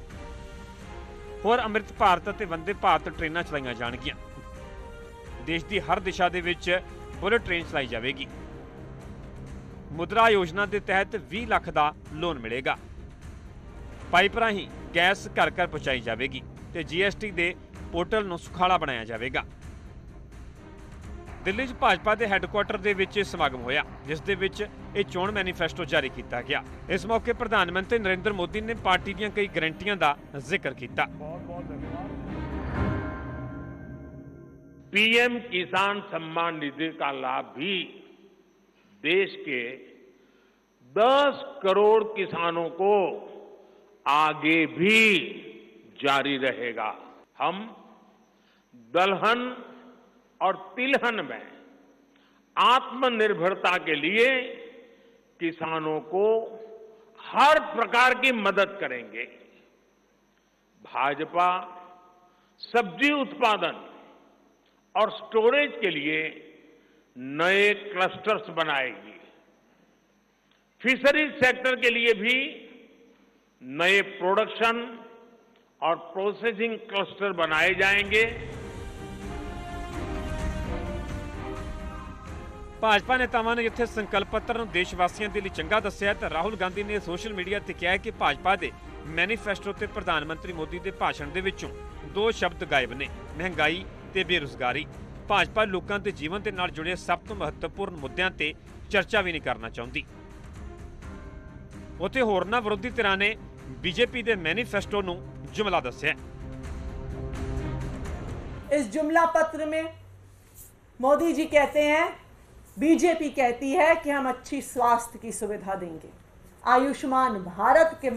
A: ਹੋਰ ਅੰਮ੍ਰਿਤ ਭਾਰਤ ਅਤੇ ਵੰਦੇ ਭਾਰਤ ਟ੍ਰੇਨਾਂ ਚਲਾਈਆਂ ਜਾਣਗੀਆਂ। ਦੇਸ਼ ਦੀ ਹਰ ਦਿਸ਼ਾ ਦੇ ਵਿੱਚ ਬੁਲਟ ਟ੍ਰੇਨ ਚਲਾਈ ਜਾਵੇਗੀ। ਮੁਦਰਾ ਯੋਜਨਾ ਦੇ ਤਹਿਤ 20 ਲੱਖ ਦਾ ਲੋਨ ਮਿਲੇਗਾ। ਪਾਈਪ ਰਾਹੀਂ ਗੈਸ ਘਰ ਘਰ ਪਹੁੰਚਾਈ ਜਾਵੇਗੀ ਤੇ ਜੀਐਸਟੀ ਦੇ ਪੋਰਟਲ ਨੂੰ ਸੁਖਾਲਾ ਬਣਾਇਆ ਜਾਵੇਗਾ। ਦਿੱਲੀ 'ਚ ਭਾਜਪਾ ਦੇ ਹੈੱਡਕੁਆਟਰ ਦੇ ਵਿੱਚ ਇਹ ਸਮਾਗਮ ਹੋਇਆ ਜਿਸ ਦੇ ਵਿੱਚ ਇਹ ਚੋਣ ਮੈਨੀਫੈਸਟੋ ਜਾਰੀ ਕੀਤਾ ਗਿਆ ਇਸ ਮੌਕੇ ਪ੍ਰਧਾਨ ਮੰਤਰੀ ਨਰਿੰਦਰ ਮੋਦੀ ਨੇ ਪਾਰਟੀ ਦੀਆਂ ਕਈ ਗਰੰਟੀਆਂ ਦਾ ਜ਼ਿਕਰ ਕੀਤਾ
K: पीएम किसान सम्मान निधि का लाभ भी देश के 10 करोड़ किसानों को आगे भी जारी रहेगा हम दलहन और तिलहन में आत्मनिर्भरता के लिए किसानों को हर प्रकार की मदद करेंगे। भाजपा, सब्ज़ी उत्पादन और स्टोरेज के लिए नए क्लस्टर्स बनाएगी। फिशरीज सेक्टर के लिए भी नए प्रोडक्शन और प्रोसेसिंग क्लस्टर बनाए जाएँगे।
A: ਭਾਜਪਾ ਨੇਤਾਵਾਂ ਨੇ ਜਿੱਥੇ ਸੰਕਲਪ ਪੱਤਰ ਨੂੰ ਦੇਸ਼ ਵਾਸੀਆਂ ਦੇ ਲਈ ਚੰਗਾ ਦੱਸਿਆ ਤਾਂ ਰਾਹੁਲ ਗਾਂਧੀ ਨੇ ਸੋਸ਼ਲ ਮੀਡੀਆ ਤੇ ਕਿਹਾ ਹੈ ਕਿ ਭਾਜਪਾ ਦੇ ਮੈਨੀਫੈਸਟੋ ਤੇ ਪ੍ਰਧਾਨ ਮੰਤਰੀ ਮੋਦੀ ਦੇ ਭਾਸ਼ਣ ਦੇ ਵਿੱਚੋਂ ਦੋ ਸ਼ਬਦ ਗਾਇਬ ਨੇ ਮਹਿੰਗਾਈ ਤੇ ਬੇਰੁਜ਼ਗਾਰੀ ਭਾਜਪਾ ਲੋਕਾਂ ਦੇ ਜੀਵਨ ਦੇ ਨਾਲ ਜੁੜੇ ਸਭ ਤੋਂ ਮਹੱਤਵਪੂਰਨ ਮੁੱਦਿਆਂ ਤੇ ਚਰਚਾ ਵੀ ਨਹੀਂ ਕਰਨਾ ਚਾਹੁੰਦੀ ਉਥੇ ਹੋਰਨਾਂ ਵਿਰੋਧੀ ਧਿਰਾਂ ਨੇ ਬੀਜੇਪੀ ਦੇ ਮੈਨੀਫੈਸਟੋ ਨੂੰ ਜੁਮਲਾ ਦੱਸਿਆ ਹੈ।
L: इस जुमला पत्र में मोदी जी कहते हैं बीजेपी कहती है कि हम अच्छी स्वास्थ्य की सुविधा देंगे आयुष्मान भारत के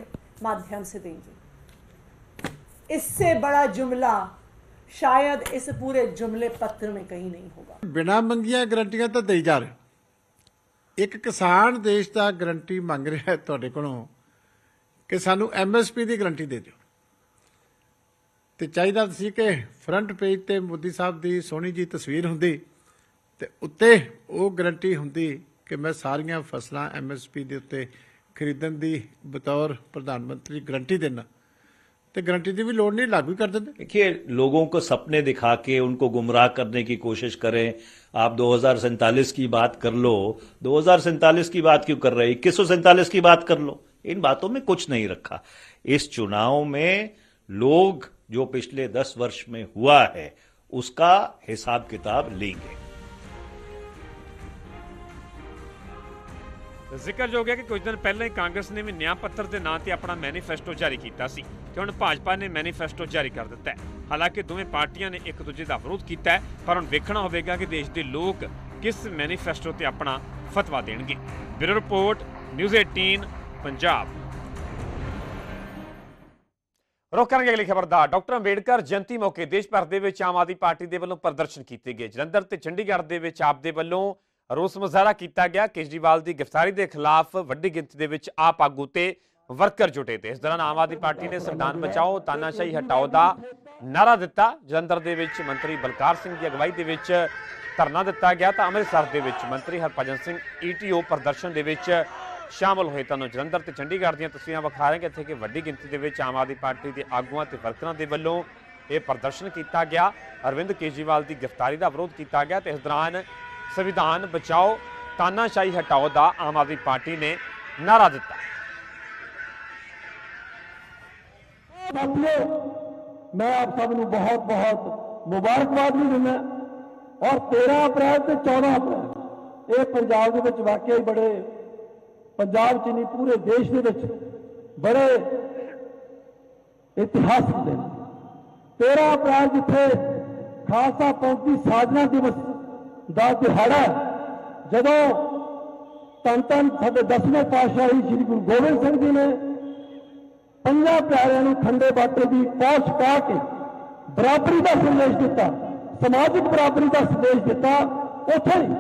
L: माध्यम से देंगे इससे बड़ा जुमला शायद इस पूरे जुमले पत्र में कहीं नहीं होगा
M: ਬਿਨਾਂ ਮੰਗੀਆਂ ਗਰੰਟੀਆਂ ਤਾਂ ਦੇਈ ਜਾ ਰਹੇ ਇੱਕ ਕਿਸਾਨ ਦੇਸ਼ ਦਾ ਗਰੰਟੀ ਮੰਗ ਰਿਹਾ ਹੈ ਤੁਹਾਡੇ ਕੋਲੋਂ ਕਿ ਸਾਨੂੰ ਐਮਐਸਪੀ ਦੀ ਗਰੰਟੀ ਦੇ ਦਿਓ ਤੇ ਚਾਹੀਦਾ ਸੀ ਕਿ ਫਰੰਟ ਪੇਜ ਤੇ ਮੋਦੀ ਸਾਹਿਬ ਦੀ ਸੋਹਣੀ ਜੀ ਤਸਵੀਰ ਹੁੰਦੀ ਤੇ ਉੱਤੇ ਉਹ ਗਰੰਟੀ ਹੁੰਦੀ ਕਿ ਮੈਂ ਸਾਰੀਆਂ ਫਸਲਾਂ ਐਮਐਸਪੀ ਦੇ ਉੱਤੇ ਖਰੀਦਣ ਦੀ ਬਤੌਰ ਪ੍ਰਧਾਨ ਮੰਤਰੀ ਗਰੰਟੀ ਦੇਣਾ ਤੇ ਗਰੰਟੀ ਦੀ ਵੀ ਲੋੜ ਨਹੀਂ ਲਾਗੂ ਕਰ ਦਿੰਦੇ
N: देखिए लोगों को सपने दिखा के उनको गुमराह करने की कोशिश करें आप दो की बात कर लो दो की बात क्यों कर रहे इक्कीस की बात कर लो इन बातों में कुछ नहीं रखा इस चुनाव में लोग जो पिछले दस वर्ष में हुआ है उसका हिसाब किताब लेंगे
A: ਜ਼ਿਕਰਯੋਗ ਹੈ ਕਿ ਕੁਝ ਦਿਨ ਪਹਿਲਾਂ ਹੀ ਕਾਂਗਰਸ ਨੇ ਵੀ ਨਿਆਂ ਪੱਤਰ ਦੇ ਨਾਂ ਤੇ ਆਪਣਾ ਮੈਨੀਫੈਸਟੋ ਜਾਰੀ ਕੀਤਾ ਸੀ ਤੇ ਹੁਣ ਭਾਜਪਾ ਨੇ ਮੈਨੀਫੈਸਟੋ ਜਾਰੀ ਕਰ ਦਿੱਤਾ ਹੈ। ਹਾਲਾਂਕਿ ਦੋਵੇਂ ਪਾਰਟੀਆਂ ਨੇ ਇੱਕ ਦੂਜੇ ਦਾ ਵਿਰੋਧ ਕੀਤਾ ਹੈ, ਪਰ ਹੁਣ ਵੇਖਣਾ ਹੋਵੇਗਾ ਕਿ ਦੇਸ਼ ਦੇ ਲੋਕ ਕਿਸ ਮੈਨੀਫੈਸਟੋ ਤੇ ਆਪਣਾ ਫਤਵਾ ਦੇਣਗੇ। Bureau report, news 18 Punjab. ਰੁਕ ਕਰਾਂਗੇ ਅਗਲੀ ਖਬਰ ਦਾ। ਡਾਕਟਰ ਅੰਬੇਡਕਰ ਜਯੰਤੀ ਮੌਕੇ ਦੇਸ਼ ਭਰ ਦੇ ਵਿੱਚ ਆਮ ਆਦਮੀ ਪਾਰਟੀ ਦੇ ਵੱਲੋਂ ਪ੍ਰਦਰਸ਼ਨ ਕੀਤੇ ਗਏ। ਜਲੰਧਰ ਤੇ ਚੰਡੀਗੜ੍ਹ ਦੇ ਵਿੱਚ ਆਪ ਦੇ ਵੱਲੋਂ ਰੋਸ ਮੁਜ਼ਾਹਰਾ ਕੀਤਾ ਗਿਆ। ਕੇਜਰੀਵਾਲ ਦੀ ਗ੍ਰਿਫਤਾਰੀ ਦੇ ਖਿਲਾਫ ਵੱਡੀ ਗਿਣਤੀ ਦੇ ਵਿੱਚ ਆਪ ਆਗੂ ਤੇ ਵਰਕਰ ਜੁਟੇ ਤੇ। ਇਸ ਦੌਰਾਨ ਆਮ ਆਦਮੀ ਪਾਰਟੀ ਨੇ ਸੰਵਿਧਾਨ ਬਚਾਓ, ਤਾਨਾਸ਼ਾਹੀ ਹਟਾਓ ਦਾ ਨਾਰਾ ਦਿੱਤਾ। ਜਲੰਧਰ ਦੇ ਵਿੱਚ ਮੰਤਰੀ ਬਲਕਾਰ ਸਿੰਘ ਦੀ ਅਗਵਾਈ ਦੇ ਵਿੱਚ ਧਰਨਾ ਦਿੱਤਾ ਗਿਆ ਤਾਂ ਅੰਮ੍ਰਿਤਸਰ ਦੇ ਵਿੱਚ ਮੰਤਰੀ ਹਰਭਜਨ ਸਿੰਘ ਈਟੀਓ ਪ੍ਰਦਰਸ਼ਨ ਦੇ ਵਿੱਚ ਸ਼ਾਮਲ ਹੋਏ। ਤੁਹਾਨੂੰ ਜਲੰਧਰ ਤੇ ਚੰਡੀਗੜ੍ਹ ਦੀਆਂ ਤਸਵੀਰਾਂ ਵਿਖਾ ਰਹੇ ਹਾਂ ਕਿ ਇੱਥੇ ਕਿ ਵੱਡੀ ਗਿਣਤੀ ਦੇ ਵਿੱਚ ਆਮ ਆਦਮੀ ਪਾਰਟੀ ਦੇ ਆਗੂਆਂ ਤੇ ਵਰਕਰਾਂ ਦੇ ਵੱਲੋਂ ਇਹ ਪ੍ਰਦਰਸ਼ਨ ਕੀਤਾ ਗਿਆ। ਅਰਵਿੰਦ ਕੇਜਰੀਵਾਲ ਦੀ ਗ੍ਰਿਫਤਾਰੀ ਦਾ ਵਿਰੋਧ ਕੀਤਾ ਗਿਆ ਤੇ ਇਸ ਦੌਰਾਨ ਸੰਵਿਧਾਨ ਬਚਾਓ, ਤਾਨਾਸ਼ਾਹੀ ਹਟਾਓ ਦਾ ਆਮ ਆਦਮੀ ਪਾਰਟੀ ਨੇ ਨਾਰਾ ਦਿੱਤਾ।
O: ਸਾਥੀਓ, ਮੈਂ ਆਪ ਸਭ ਨੂੰ ਬਹੁਤ ਬਹੁਤ ਮੁਬਾਰਕਬਾਦ ਵੀ ਦਿੰਦਾ ਔਰ 13 ਅਪ੍ਰੈਲ ਤੇ 14 ਅਪ੍ਰੈਲ, ਇਹ ਪੰਜਾਬ ਦੇ ਵਿੱਚ ਵਾਕਿਆ ਹੀ ਬੜੇ ਪੰਜਾਬ 'ਚ ਨਹੀਂ, ਪੂਰੇ ਦੇਸ਼ ਦੇ ਵਿੱਚ ਬੜੇ ਇਤਿਹਾਸਕ ਦਿਨ। 13 ਅਪ੍ਰੈਲ ਜਿੱਥੇ ਖਾਲਸਾ ਪੰਥ ਦੀ ਸਾਜਨਾ ਦਿਵਸ ਦਾ ਦਿਹਾੜਾ ਜਦੋਂ ਧੰਨ ਧੰਨ ਸਾਡੇ ਦਸਵੇਂ ਪਾਤਸ਼ਾਹੀ ਸ੍ਰੀ ਗੁਰੂ ਗੋਬਿੰਦ ਸਿੰਘ ਜੀ ਨੇ ਪੰਜਾਂ ਪਿਆਰਿਆਂ ਨੂੰ ਖੰਡੇ ਬਾਟੇ ਦੀ ਪਹੁੰਚ ਪਾ ਕੇ ਬਰਾਬਰੀ ਦਾ ਸੰਦੇਸ਼ ਦਿੱਤਾ, ਸਮਾਜਿਕ ਬਰਾਬਰੀ ਦਾ ਸੰਦੇਸ਼ ਦਿੱਤਾ, ਉੱਥੇ ਹੀ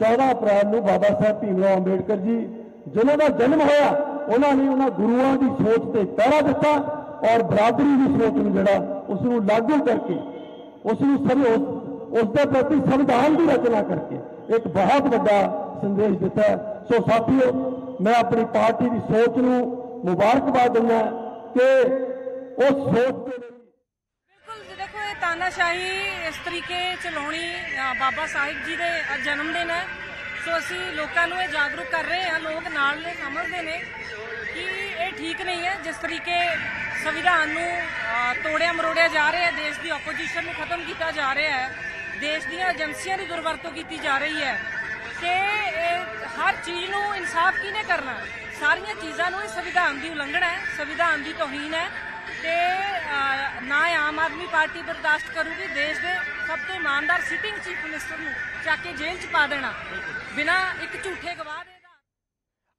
O: 14 ਅਪ੍ਰੈਲ ਨੂੰ ਬਾਬਾ ਸਾਹਿਬ ਭੀਮਰਾਓ ਅੰਬੇਡਕਰ ਜੀ, ਜਿਨ੍ਹਾਂ ਦਾ ਜਨਮ ਹੋਇਆ, ਉਹਨਾਂ ਨੇ ਉਹਨਾਂ ਗੁਰੂਆਂ ਦੀ ਸੋਚ ਤੇ ਪਹਿਰਾ ਦਿੱਤਾ ਔਰ ਬਰਾਦਰੀ ਦੀ ਸੋਚ ਨੂੰ ਜਿਹੜਾ ਉਸ ਨੂੰ ਲਾਗੂ ਕਰਕੇ ਉਸ ਨੂੰ ਸਭ ਉਸ ਦੇ ਪ੍ਰਤੀ ਸੰਵਿਧਾਨ ਦੀ ਰਚਨਾ ਕਰਕੇ ਇੱਕ ਬਹੁਤ ਵੱਡਾ ਸੰਦੇਸ਼ ਦਿੱਤਾ ਸੋ ਸਾਥੀਓ, ਮੈਂ ਆਪਣੀ ਪਾਰਟੀ ਦੀ ਸੋਚ ਨੂੰ ਮੁਬਾਰਕਬਾਦ ਦਿੰਦਾ ਕਿ ਉਸ ਸੋਚ ਦੇ
P: ਬਿਲਕੁਲ ਦੇਖੋ ਇਹ ਤਾਨਾਸ਼ਾਹੀ ਇਸ ਤਰੀਕੇ ਚਲਾਉਣੀ ਬਾਬਾ ਸਾਹਿਬ ਜੀ ਦੇ ਜਨਮ ਦਿਨ ਹੈ। ਸੋ ਅਸੀਂ ਲੋਕਾਂ ਨੂੰ ਇਹ ਜਾਗਰੂਕ ਕਰ ਰਹੇ ਹਾਂ, ਲੋਕ ਨਾਲ ਨੇ ਸਮਝਦੇ ਨੇ ਕਿ ਇਹ ਠੀਕ ਨਹੀਂ ਹੈ। ਜਿਸ ਤਰੀਕੇ ਸੰਵਿਧਾਨ ਨੂੰ ਤੋੜਿਆ ਮਰੋੜਿਆ ਜਾ ਰਿਹਾ ਹੈ, ਦੇਸ਼ ਦੀ ਆਪੋਜੀਸ਼ਨ ਨੂੰ ਖਤਮ ਕੀਤਾ ਜਾ ਰਿਹਾ ਹੈ ਦੇਸ਼ ਦੀਆਂ ਏਜੰਸੀਆਂ ਦੀ ਦੁਰਵਰਤੋਂ ਕੀਤੀ ਜਾ ਰਹੀ ਹੈ ਤੇ ਹਰ ਚੀਜ਼ ਨੂੰ ਇਨਸਾਫ ਕਿਹਨੇ ਕਰਨਾ? ਸਾਰੀਆਂ ਚੀਜ਼ਾਂ ਨੂੰ ਇਹ ਸੰਵਿਧਾਨ ਦੀ ਉਲੰਘਣਾ ਹੈ, ਸੰਵਿਧਾਨ ਦੀ ਤੋਹੀਨ ਹੈ ਤੇ ਨਾ ਆਮ ਆਦਮੀ ਪਾਰਟੀ ਬਰਦਾਸ਼ਤ ਕਰੂਗੀ, ਦੇਸ਼ ਦੇ ਸਭ ਤੋਂ ਇਮਾਨਦਾਰ ਸਿਟਿੰਗ ਚੀਫ ਮਿਨਿਸਟਰ ਨੂੰ ਚੱਕ ਕੇ ਜੇਲ੍ਹ 'ਚ ਪਾ ਦੇਣਾ। ਬਿਨਾਂ ਇੱਕ ਝੂਠੇ ਗਵਾਹ ਦੇ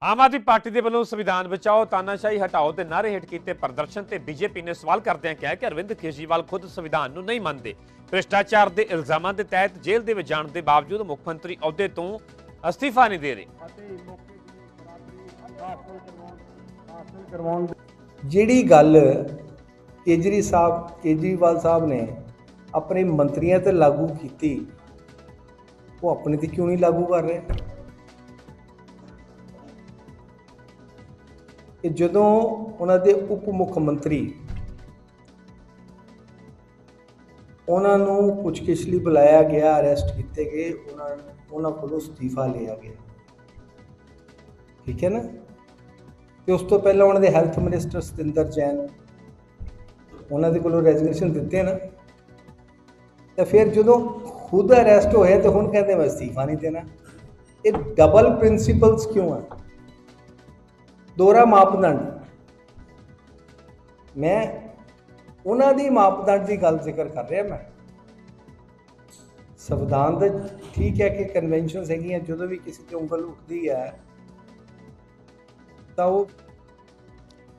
A: ਆਮ ਆਦਮੀ ਪਾਰਟੀ ਦੇ ਵੱਲੋਂ ਸੰਵਿਧਾਨ ਬਚਾਓ, ਤਾਨਾਸ਼ਾਹੀ ਹਟਾਓ ਤੇ ਨਾਰੇ ਹੇਠ ਕੀਤੇ ਪ੍ਰਦਰਸ਼ਨ ਤੇ ਬੀਜੇਪੀ ਨੇ ਸਵਾਲ ਕਰਦਿਆਂ ਕਿਹਾ ਕਿ ਅਰਵਿੰਦ ਕੇਜਰੀਵਾਲ ਖੁਦ ਸੰਵਿਧਾਨ ਨੂੰ ਨਹੀਂ ਮੰਨਦੇ। ਭ੍ਰਿਸ਼ਟਾਚਾਰ ਦੇ ਇਲਜ਼ਾਮਾਂ ਦੇ ਤਹਿਤ ਜੇਲ੍ਹ ਦੇ ਵਿੱਚ ਜਾਣ ਦੇ ਬਾਵਜੂਦ ਮੁੱਖ ਮੰਤਰੀ ਅਹੁਦੇ ਤੋਂ ਅਸਤੀਫਾ ਨਹੀਂ ਦੇ ਰਹੇ।
Q: ਜਿਹੜੀ ਗੱਲ ਕੇਜਰੀ ਸਾਹਿਬ, ਕੇਜਰੀਵਾਲ ਸਾਹਿਬ ਨੇ ਆਪਣੇ ਮੰਤਰੀਆਂ ਤੇ ਲਾਗੂ ਕੀਤੀ, ਉਹ ਆਪਣੇ ਤੇ ਕਿਉਂ ਨਹੀਂ ਲਾਗੂ ਕਰ ਰਹੇ? ਕਿ ਜਦੋਂ ਉਹਨਾਂ ਦੇ ਉਪ ਮੁੱਖ ਮੰਤਰੀ ਉਹਨਾਂ ਨੂੰ ਪੁੱਛਗਿੱਛ ਲਈ ਬੁਲਾਇਆ ਗਿਆ ਅਰੈਸਟ ਕੀਤੇ ਗਏ, ਉਹਨਾਂ ਉਹਨਾਂ ਕੋਲੋਂ ਅਸਤੀਫਾ ਲਿਆ ਗਿਆ। ਠੀਕ ਹੈ ਨਾ? ਤੇ ਉਸ ਤੋਂ ਪਹਿਲਾਂ ਉਹਨਾਂ ਦੇ ਹੈਲਥ ਮਿਨਿਸਟਰ ਸਤਿੰਦਰ ਜੈਨ, ਉਹਨਾਂ ਦੇ ਕੋਲੋਂ ਰੈਜ਼ਿਗਨੇਸ਼ਨ ਦਿੱਤੇ ਨਾ। ਤਾਂ ਫਿਰ ਜਦੋਂ ਖੁਦ ਅਰੈਸਟ ਹੋਏ ਤੇ ਹੁਣ ਕਹਿੰਦੇ ਮੈਂ ਅਸਤੀਫਾ ਨਹੀਂ ਦੇਣਾ। ਇਹ ਡਬਲ ਪ੍ਰਿੰਸੀਪਲਸ ਕਿਉਂ ਆ? ਦੋਹਰਾ ਮਾਪਦੰਡ। ਮੈਂ ਉਹਨਾਂ ਦੀ ਮਾਪਦੰਡ ਦੀ ਗੱਲ ਜ਼ਿਕਰ ਕਰ ਰਿਹਾ ਮੈਂ। ਸੰਵਿਧਾਨ ਦਾ ਠੀਕ ਹੈ ਕਿ ਕਨਵੈਨਸ਼ਨਸ ਹੈਗੀਆਂ, ਜਦੋਂ ਵੀ ਕਿਸੇ ਤੇ ਉਂਗਲ ਉੱਠਦੀ ਹੈ, ਤਾਂ ਉਹ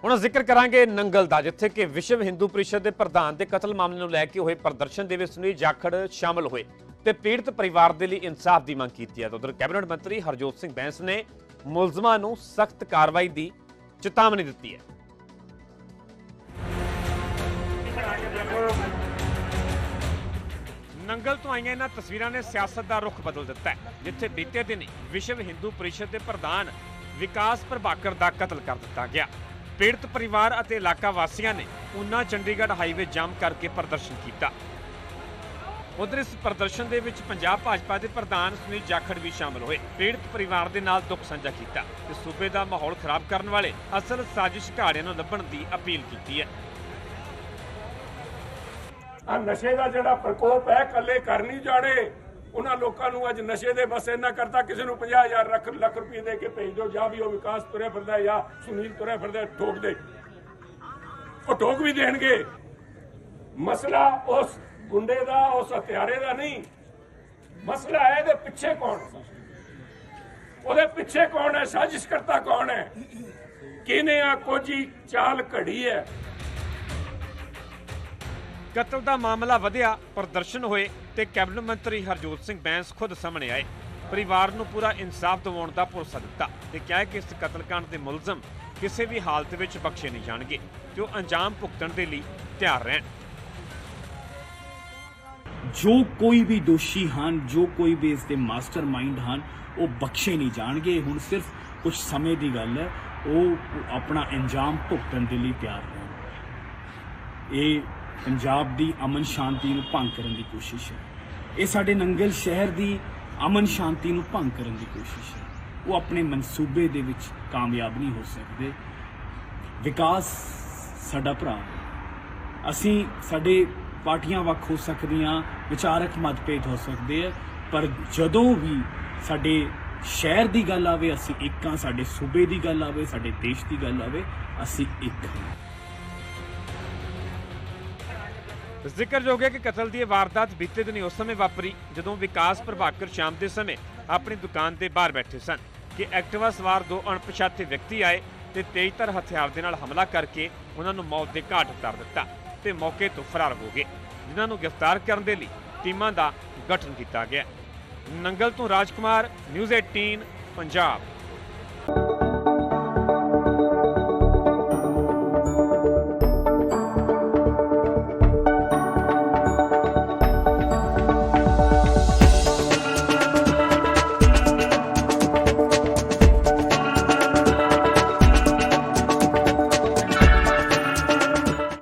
A: ਹੁਣ ਜ਼ਿਕਰ ਕਰਾਂਗੇ ਨੰਗਲ ਦਾ, ਜਿੱਥੇ ਕਿ ਵਿਸ਼ਵ ਹਿੰਦੂ ਪਰਿਸ਼ਦ ਦੇ ਪ੍ਰਧਾਨ ਦੇ ਕਤਲ ਮਾਮਲੇ ਨੂੰ ਲੈ ਕੇ ਹੋਏ ਪ੍ਰਦਰਸ਼ਨ ਦੇ ਵਿੱਚ ਸੁਨੀਲ ਜਾਖੜ ਸ਼ਾਮਲ ਹੋਏ ਤੇ ਪੀੜਤ ਪਰਿਵਾਰ ਦੇ ਲਈ ਇਨਸਾਫ ਦੀ ਮੰਗ ਕੀਤੀ ਹੈ। ਤਾਂ ਉਧਰ ਕੈਬਨਿਟ ਮੰਤਰੀ ਹਰਜੋਤ ਸਿੰਘ ਬੈਂਸ ਨੇ ਮੁਲਜ਼ਮਾਂ ਨੂੰ ਸਖਤ ਕਾਰਵਾਈ ਦੀ ਚੇਤਾਵਨੀ ਦਿੱਤੀ ਹੈ। ਨੰਗਲ ਤੋਂ ਆਈਆਂ ਇਹਨਾਂ ਤਸਵੀਰਾਂ ਨੇ ਸਿਆਸਤ ਦਾ ਰੁਖ ਬਦਲ ਦਿੱਤਾ ਹੈ, ਜਿੱਥੇ ਬੀਤੇ ਦਿਨ ਵਿਸ਼ਵ ਹਿੰਦੂ ਪਰਿਸ਼ਦ ਦੇ ਪ੍ਰਧਾਨ ਵਿਕਾਸ ਪ੍ਰਭਾਕਰ ਦਾ ਕਤਲ ਕਰ ਦਿੱਤਾ ਗਿਆ। ਪੀੜਤ ਪਰਿਵਾਰ ਅਤੇ ਇਲਾਕਾ ਵਾਸੀਆਂ ਨੇ ਉਨਾ ਚੰਡੀਗੜ੍ਹ ਹਾਈਵੇ ਜਾਮ ਕਰਕੇ ਪ੍ਰਦਰਸ਼ਨ ਕੀਤਾ। ਉਧਰ ਇਸ ਪ੍ਰਦਰਸ਼ਨ ਦੇ ਵਿੱਚ ਪੰਜਾਬ ਭਾਜਪਾ ਦੇ ਪ੍ਰਧਾਨ ਸੁਨੀਲ ਜਾਖੜ ਵੀ ਸ਼ਾਮਲ ਹੋਏ। ਪੀੜਤ ਪਰਿਵਾਰ ਦੇ ਨਾਲ ਦੁੱਖ ਸਾਂਝਾ ਕੀਤਾ ਤੇ ਸੂਬੇ ਦਾ ਮਾਹੌਲ ਖਰਾਬ ਕਰਨ ਵਾਲੇ ਅਸਲ ਸਾਜ਼ਿਸ਼ ਘਾੜਿਆਂ ਨੂੰ ਲੱਭਣ ਦੀ ਅਪੀਲ ਕੀਤੀ ਹੈ।
R: ਆ ਨਸ਼ੇ ਦਾ ਜਿਹੜਾ ਪ੍ਰਕੋਪ ਹੈ ਕੱਲੇ ਕਰ ਨਹੀਂ ਜਾਣੇ। ਉਹਨਾਂ ਲੋਕਾਂ ਨੂੰ ਅੱਜ ਨਸ਼ੇ ਦੇ ਬਸ ਇੰਨਾ ਕਰਤਾ, ਕਿਸੇ ਨੂੰ 50000 ਲੱਖ ਲੱਖ ਰੁਪਏ ਦੇ ਕੇ ਭੇਜ ਦਿਓ, ਜਾਂ ਵੀ ਉਹ ਵਿਕਾਸ ਤੁਰਿਆ ਫਿਰਦਾ ਜਾਂ ਸੁਨੀਲ ਤੁਰਿਆ ਫਿਰਦਾ ਠੋਕ ਦੇ। ਉਹ ਠੋਕ ਵੀ ਦੇਣਗੇ। ਮਸਲਾ ਉਸ ਗੁੰਡੇ ਦਾ, ਉਸ ਹਥਿਆਰੇ ਦਾ ਨਹੀਂ। ਮਸਲਾ ਹੈ ਇਹਦੇ ਪਿੱਛੇ ਕੌਣ? ਹੈ ਉਹਦੇ ਪਿੱਛੇ ਕੌਣ ਹੈ? ਸਾਜ਼ਿਸ਼ ਕਰਤਾ ਕੌਣ ਹੈ? ਕਿਹਨੇ ਆ ਕੋਜੀ ਚਾਲ ਘੜੀ ਹੈ।
A: ਕਤਲ ਦਾ ਮਾਮਲਾ ਵਧਿਆ, ਪ੍ਰਦਰਸ਼ਨ ਹੋਏ ਤੇ ਕੈਬਨਿਟ ਮੰਤਰੀ ਹਰਜੋਤ ਸਿੰਘ ਬੈਂਸ ਖੁਦ ਸਾਹਮਣੇ ਆਏ। ਪਰਿਵਾਰ ਨੂੰ ਪੂਰਾ ਇਨਸਾਫ ਦਿਵਾਉਣ ਦਾ ਭਰੋਸਾ ਦਿੱਤਾ ਤੇ ਕਿਹਾ ਕਿ ਇਸ ਕਤਲकांड ਦੇ ਮੁਲਜ਼ਮ ਕਿਸੇ ਵੀ ਹਾਲਤ ਵਿੱਚ ਬਖਸ਼ੇ ਨਹੀਂ ਜਾਣਗੇ ਤੇ ਉਹ ਅੰਜਾਮ ਭੁਗਤਣ ਦੇ ਲਈ ਤਿਆਰ ਰਹਿਣ।
S: ਜੋ ਕੋਈ ਵੀ ਦੋਸ਼ੀ ਹਨ, ਜੋ ਕੋਈ ਵੀ ਇਸ ਦੇ ਮਾਸਟਰਮਾਈਂਡ ਹਨ, ਉਹ ਬਖਸ਼ੇ ਨਹੀਂ ਜਾਣਗੇ। ਹੁਣ ਸਿਰਫ ਕੁਝ ਸਮੇਂ ਦੀ ਗੱਲ ਹੈ, ਉਹ ਆਪਣਾ ਅੰਜਾਮ ਭੁਗਤਣ ਦੇ ਲਈ ਤਿਆਰ ਹਨ ਇਹ ਪੰਜਾਬ ਦੀ ਅਮਨ ਸ਼ਾਂਤੀ ਨੂੰ ਭੰਗ ਕਰਨ ਦੀ ਕੋਸ਼ਿਸ਼ ਹੈ। ਇਹ ਸਾਡੇ ਨੰਗਲ ਸ਼ਹਿਰ ਦੀ ਅਮਨ ਸ਼ਾਂਤੀ ਨੂੰ ਭੰਗ ਕਰਨ ਦੀ ਕੋਸ਼ਿਸ਼ ਹੈ। ਉਹ ਆਪਣੇ ਮਨਸੂਬੇ ਦੇ ਵਿੱਚ ਕਾਮਯਾਬ ਨਹੀਂ ਹੋ ਸਕਦੇ। ਵਿਕਾਸ ਸਾਡਾ ਭਰਾ ਅਸੀਂ ਸਾਡੇ ਪਾਰਟੀਆਂ ਵੱਖ ਹੋ ਸਕਦੀਆਂ, ਵਿਚਾਰਕ ਮਤਭੇਦ ਹੋ ਸਕਦੇ ਆ ਪਰ ਜਦੋਂ ਵੀ ਸਾਡੇ ਸ਼ਹਿਰ ਦੀ ਗੱਲ ਆਵੇ, ਅਸੀਂ ਇੱਕ ਹਾਂ, ਸਾਡੇ ਸੂਬੇ ਦੀ ਗੱਲ ਆਵੇ, ਸਾਡੇ ਦੇਸ਼ ਦੀ ਗੱਲ ਆਵੇ, ਅਸੀਂ ਇੱਕ ਹਾਂ।
A: ਜ਼ਿਕਰਯੋਗ ਹੈ ਕਿ ਕਤਲ ਦੀ ਇਹ ਵਾਰਦਾਤ ਬੀਤੇ ਦਿਨੀ ਉਸ ਸਮੇਂ ਵਾਪਰੀ, ਜਦੋਂ ਵਿਕਾਸ ਪ੍ਰਭਾਕਰ ਸ਼ਾਮ ਦੇ ਸਮੇਂ ਆਪਣੀ ਦੁਕਾਨ ਦੇ ਬਾਹਰ ਬੈਠੇ ਸਨ ਕਿ ਐਕਟਿਵਾ ਸਵਾਰ ਦੋ ਅਣਪਛਾਤੇ ਵਿਅਕਤੀ ਆਏ ਤੇ ਤੇਜ਼ਧਾਰ ਹਥਿਆਰ ਦੇ ਨਾਲ ਹਮਲਾ ਕਰਕੇ ਉਹਨਾਂ ਨੂੰ ਮੌਤ ਦੇ ਘਾਟ ਉਤਾਰ ਦਿੱਤਾ ਤੇ ਮੌਕੇ ਤੋਂ ਫਰਾਰ ਹੋ ਗਏ, ਜਿਨ੍ਹਾਂ ਨੂੰ ਗ੍ਰਿਫਤਾਰ ਕਰਨ ਦੇ ਲਈ ਟੀਮਾਂ ਦਾ ਗਠਨ ਕੀਤਾ ਗਿਆ। ਨੰਗਲ ਤੋਂ ਰਾਜਕੁਮਾਰ, ਨਿਊਜ਼ 18 ਪੰਜਾਬ।